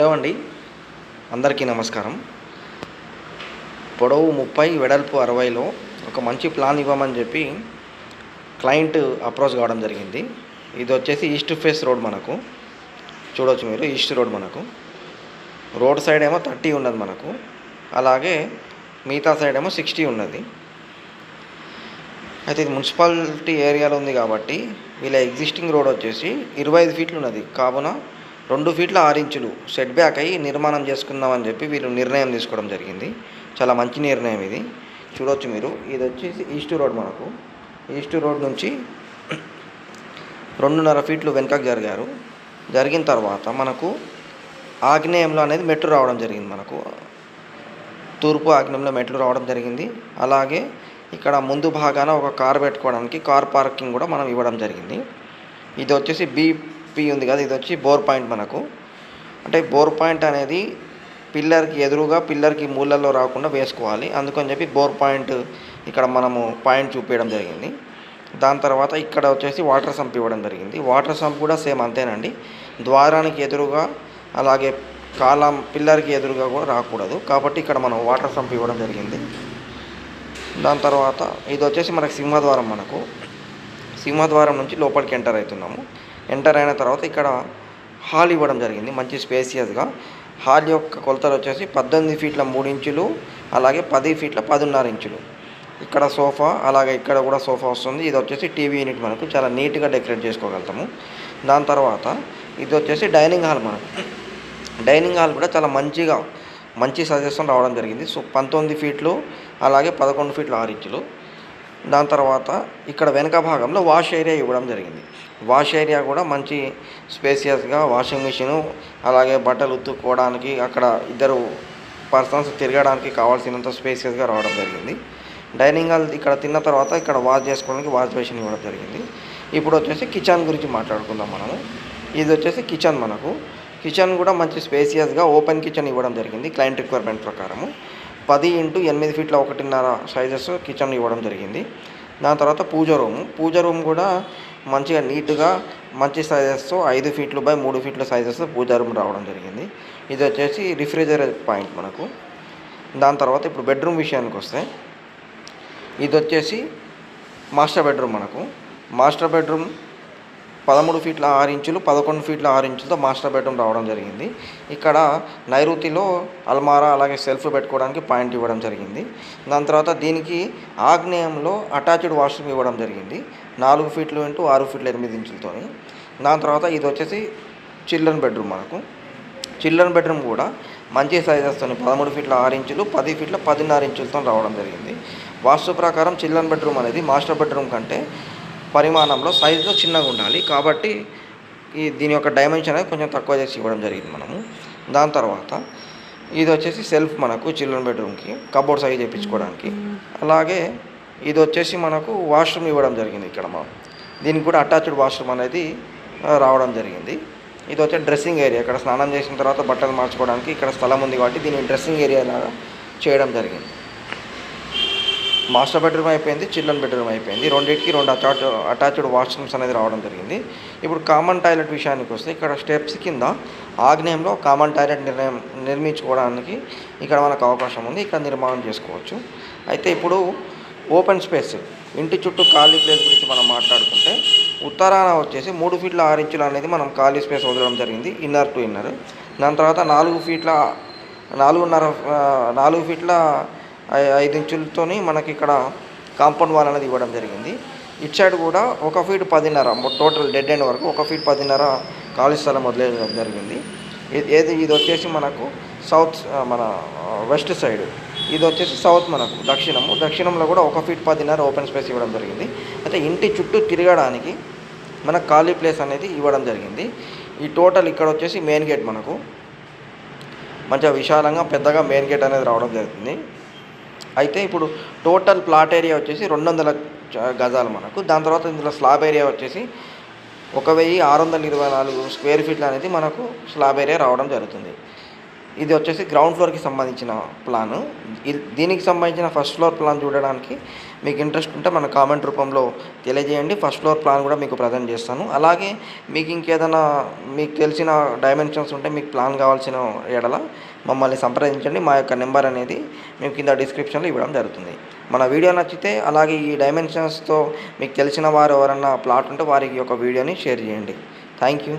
Hello అండి అందరికీ నమస్కారం. పొడవు ముప్పై వెడల్పు అరవైలో ఒక మంచి ప్లాన్ ఇవ్వమని చెప్పి క్లయింట్ అప్రోచ్ కావడం జరిగింది. ఇది వచ్చేసి ఈస్ట్ ఫేస్ రోడ్ మనకు. చూడవచ్చు మీరు ఈస్ట్ రోడ్ మనకు. రోడ్ సైడ్ ఏమో థర్టీ ఉన్నది మనకు. అలాగే మిగతా సైడ్ ఏమో సిక్స్టీ ఉన్నది. అయితే ఇది మున్సిపాలిటీ ఏరియాలో ఉంది కాబట్టి వీళ్ళ ఎగ్జిస్టింగ్ రోడ్ వచ్చేసి ఇరవై ఐదు ఫీట్లు ఉన్నది. కావున రెండు ఫీట్ల ఆరు ఇంచులు సెట్ బ్యాక్ అయ్యి నిర్మాణం చేసుకుందామని చెప్పి వీళ్ళు నిర్ణయం తీసుకోవడం జరిగింది. చాలా మంచి నిర్ణయం ఇది. చూడవచ్చు మీరు. ఇది వచ్చేసి ఈస్ట్ రోడ్ మనకు. ఈస్ట్ రోడ్ నుంచి రెండున్నర ఫీట్లు వెనుకకు జరిగారు. జరిగిన తర్వాత మనకు ఆగ్నేయంలో అనేది మెట్లు రావడం జరిగింది మనకు. తూర్పు ఆగ్నేయంలో మెట్లు రావడం జరిగింది. అలాగే ఇక్కడ ముందు భాగాన ఒక కార్ పెట్టుకోవడానికి కార్ పార్కింగ్ కూడా మనం ఇవ్వడం జరిగింది. ఇది వచ్చేసి బీ పి ఉంది కదా ఇది వచ్చి బోర్ పాయింట్ మనకు. అంటే బోర్ పాయింట్ అనేది పిల్లర్కి ఎదురుగా పిల్లర్కి మూలల్లో రాకుండా వేసుకోవాలి. అందుకని చెప్పి బోర్ పాయింట్ ఇక్కడ మనము పాయింట్ చూపించడం జరిగింది. దాని తర్వాత ఇక్కడ వచ్చేసి వాటర్ సంప్ ఇవ్వడం జరిగింది. వాటర్ సంప్ కూడా సేమ్ అంతేనండి. ద్వారానికి ఎదురుగా అలాగే కాలం పిల్లర్కి ఎదురుగా కూడా రాకూడదు. కాబట్టి ఇక్కడ మనం వాటర్ సంప్ ఇవ్వడం జరిగింది. దాని తర్వాత ఇది వచ్చేసి మనకి సింహద్వారం మనకు. సింహద్వారం నుంచి లోపలికి ఎంటర్ అవుతున్నాము. ఎంటర్ అయిన తర్వాత ఇక్కడ హాల్ ఇవ్వడం జరిగింది. మంచి స్పేసియస్గా. హాల్ యొక్క కొలతలు వచ్చేసి పద్దెనిమిది ఫీట్ల మూడు ఇంచులు అలాగే పది ఫీట్ల పదిన్నర ఇంచులు. ఇక్కడ సోఫా అలాగే ఇక్కడ కూడా సోఫా వస్తుంది. ఇది వచ్చేసి టీవీ యూనిట్ మనకు చాలా నీట్గా డెకరేట్ చేసుకోగలుగుతాము. దాని తర్వాత ఇది వచ్చేసి డైనింగ్ హాల్ మనకు. డైనింగ్ హాల్ కూడా చాలా మంచిగా మంచి సజెషన్ రావడం జరిగింది. సో పంతొమ్మిది ఫీట్లు అలాగే పదకొండు ఫీట్లు ఆరు ఇంచులు. దాని తర్వాత ఇక్కడ వెనక భాగంలో వాష్ ఏరియా ఇవ్వడం జరిగింది. వాష్ ఏరియా కూడా మంచి స్పేసియస్గా వాషింగ్ మిషను అలాగే బట్టలు ఉతుక్కోవడానికి అక్కడ ఇద్దరు పర్సన్స్ తిరగడానికి కావాల్సినంత స్పేసియస్గా రావడం జరిగింది. డైనింగ్ హాల్ ఇక్కడ తిన్న తర్వాత ఇక్కడ వాష్ చేసుకోవడానికి వాష్ బేసిన్ ఇవ్వడం జరిగింది. ఇప్పుడు వచ్చేసి కిచెన్ గురించి మాట్లాడుకుందాం మనము. ఇది వచ్చేసి కిచెన్ మనకు. కిచెన్ కూడా మంచి స్పేసియస్గా ఓపెన్ కిచెన్ ఇవ్వడం జరిగింది క్లయింట్ రిక్వైర్మెంట్ ప్రకారము. పది ఇంటూ ఎనిమిది ఫీట్ల ఒకటిన్నర సైజెస్ కిచెన్ ఇవ్వడం జరిగింది. దాని తర్వాత పూజ రూమ్. పూజ రూమ్ కూడా మంచిగా నీట్గా మంచి సైజెస్తో ఐదు ఫీట్లు బై మూడు ఫీట్ల సైజెస్ పూజ రూమ్ రావడం జరిగింది. ఇది వచ్చేసి రిఫ్రిజరేటర్ పాయింట్ మనకు. దాని తర్వాత ఇప్పుడు బెడ్రూమ్ విషయానికి వస్తే ఇది వచ్చేసి మాస్టర్ బెడ్రూమ్ మనకు. మాస్టర్ బెడ్రూమ్ పదమూడు ఫీట్ల ఆరు ఇంచులు పదకొండు ఫీట్ల ఆరు ఇంచులతో మాస్టర్ బెడ్రూమ్ రావడం జరిగింది. ఇక్కడ నైరుతిలో అల్మారా అలాగే సెల్ఫ్ పెట్టుకోవడానికి పాయింట్ ఇవ్వడం జరిగింది. దాని తర్వాత దీనికి ఆగ్నేయంలో అటాచ్డ్ వాష్రూమ్ ఇవ్వడం జరిగింది. నాలుగు ఫీట్లు ఇంటూ ఆరు ఫీట్లు ఎనిమిది ఇంచులతో దాని తర్వాత ఇది వచ్చేసి చిల్డ్రన్ బెడ్రూమ్ మనకు. చిల్డ్రన్ బెడ్రూమ్ కూడా మంచి సైజెస్తో పదమూడు ఫీట్ల ఆరు ఇంచులు పది ఫీట్ల పదిన్నర ఇంచులతో రావడం జరిగింది. వాస్తు ప్రకారం చిల్డ్రన్ బెడ్రూమ్ అనేది మాస్టర్ బెడ్రూమ్ కంటే పరిమాణంలో సైజులో చిన్నగా ఉండాలి. కాబట్టి ఈ దీని యొక్క డైమెన్షన్ అనేది కొంచెం తక్కువ చేసి ఇవ్వడం జరిగింది మనము. దాని తర్వాత ఇది వచ్చేసి సెల్ఫ్ మనకు చిల్డ్రన్ బెడ్రూమ్కి కబోర్డ్ సైజ్ చేయించుకోవడానికి అలాగే ఇది వచ్చేసి మనకు వాష్రూమ్ ఇవ్వడం జరిగింది ఇక్కడ మనం దీనికి కూడా అటాచ్డ్ వాష్రూమ్ అనేది రావడం జరిగింది. ఇది వచ్చే డ్రెస్సింగ్ ఏరియా ఇక్కడ స్నానం చేసిన తర్వాత బట్టలు మార్చుకోవడానికి ఇక్కడ స్థలం ఉంది కాబట్టి దీన్ని డ్రెస్సింగ్ ఏరియా లాగా చేయడం జరిగింది. మాస్టర్ బెడ్రూమ్ అయిపోయింది చిల్డ్రన్ బెడ్రూమ్ అయిపోయింది. రెండింటికి రెండు అటాచ్ అటాచ్డ్ వాష్రూమ్స్ అనేది రావడం జరిగింది. ఇప్పుడు కామన్ టాయిలెట్ విషయానికి వస్తే ఇక్కడ స్టెప్స్ కింద ఆగ్నేయంలో కామన్ టాయిలెట్ నిర్ణయం నిర్మించుకోవడానికి ఇక్కడ మనకు అవకాశం ఉంది. ఇక్కడ నిర్మాణం చేసుకోవచ్చు. అయితే ఇప్పుడు ఓపెన్ స్పేస్ ఇంటి చుట్టూ ఖాళీ ప్లేస్ గురించి మనం మాట్లాడుకుంటే ఉత్తరాన వచ్చేసి మూడు ఫీట్ల ఆరు ఇంచులు అనేది మనం ఖాళీ స్పేస్ వదలడం జరిగింది ఇన్నర్ టు ఇన్నర్. దాని తర్వాత నాలుగు ఫీట్ల నాలుగున్నర నాలుగు ఫీట్ల ఐదు ఇంచులతోని మనకి ఇక్కడ కాంపౌండ్ వాల్ అనేది ఇవ్వడం జరిగింది. ఇటు సైడ్ కూడా ఒక ఫీట్ పదిన్నర టోటల్ డెడ్ ఎండ్ వరకు ఒక ఫీట్ పదిన్నర ఖాళీ స్థలం వదిలేయడం జరిగింది. ఏది ఇది వచ్చేసి మనకు సౌత్ మన వెస్ట్ సైడ్. ఇది వచ్చేసి సౌత్ మనకు దక్షిణము. దక్షిణంలో కూడా ఒక ఫీట్ పదిన్నర ఓపెన్ స్పేస్ ఇవ్వడం జరిగింది. అయితే ఇంటి చుట్టూ తిరగడానికి మనకు ఖాళీ ప్లేస్ అనేది ఇవ్వడం జరిగింది. ఈ టోటల్ ఇక్కడ వచ్చేసి మెయిన్ గేట్ మనకు. మంచిగా విశాలంగా పెద్దగా మెయిన్ గేట్ అనేది రావడం జరుగుతుంది. అయితే ఇప్పుడు టోటల్ ప్లాట్ ఏరియా వచ్చేసి రెండు వందల గజాలు మనకు. దాని తర్వాత ఇందులో స్లాబ్ ఏరియా వచ్చేసి ఒక వెయ్యి ఆరు వందల ఇరవై నాలుగు స్క్వేర్ ఫీట్లు అనేది మనకు స్లాబ్ ఏరియా రావడం జరుగుతుంది. ఇది వచ్చేసి గ్రౌండ్ ఫ్లోర్కి సంబంధించిన ప్లాను. దీనికి సంబంధించిన ఫస్ట్ ఫ్లోర్ ప్లాన్ చూడడానికి మీకు ఇంట్రెస్ట్ ఉంటే మన కామెంట్ రూపంలో తెలియజేయండి. ఫస్ట్ ఫ్లోర్ ప్లాన్ కూడా మీకు ప్రజెంట్ చేస్తాను. అలాగే మీకు ఇంకేదైనా మీకు తెలిసిన డైమెన్షన్స్ ఉంటే మీకు ప్లాన్ కావాల్సిన ఎడల మమ్మల్ని సంప్రదించండి. మా యొక్క నెంబర్ అనేది మేము కింద డిస్క్రిప్షన్లో ఇవ్వడం జరుగుతుంది. మన వీడియో నచ్చితే అలాగే ఈ డైమెన్షన్స్తో మీకు తెలిసిన వారు ఎవరన్నా ప్లాట్ ఉంటే వారికి యొక్క వీడియోని షేర్ చేయండి. Thank you.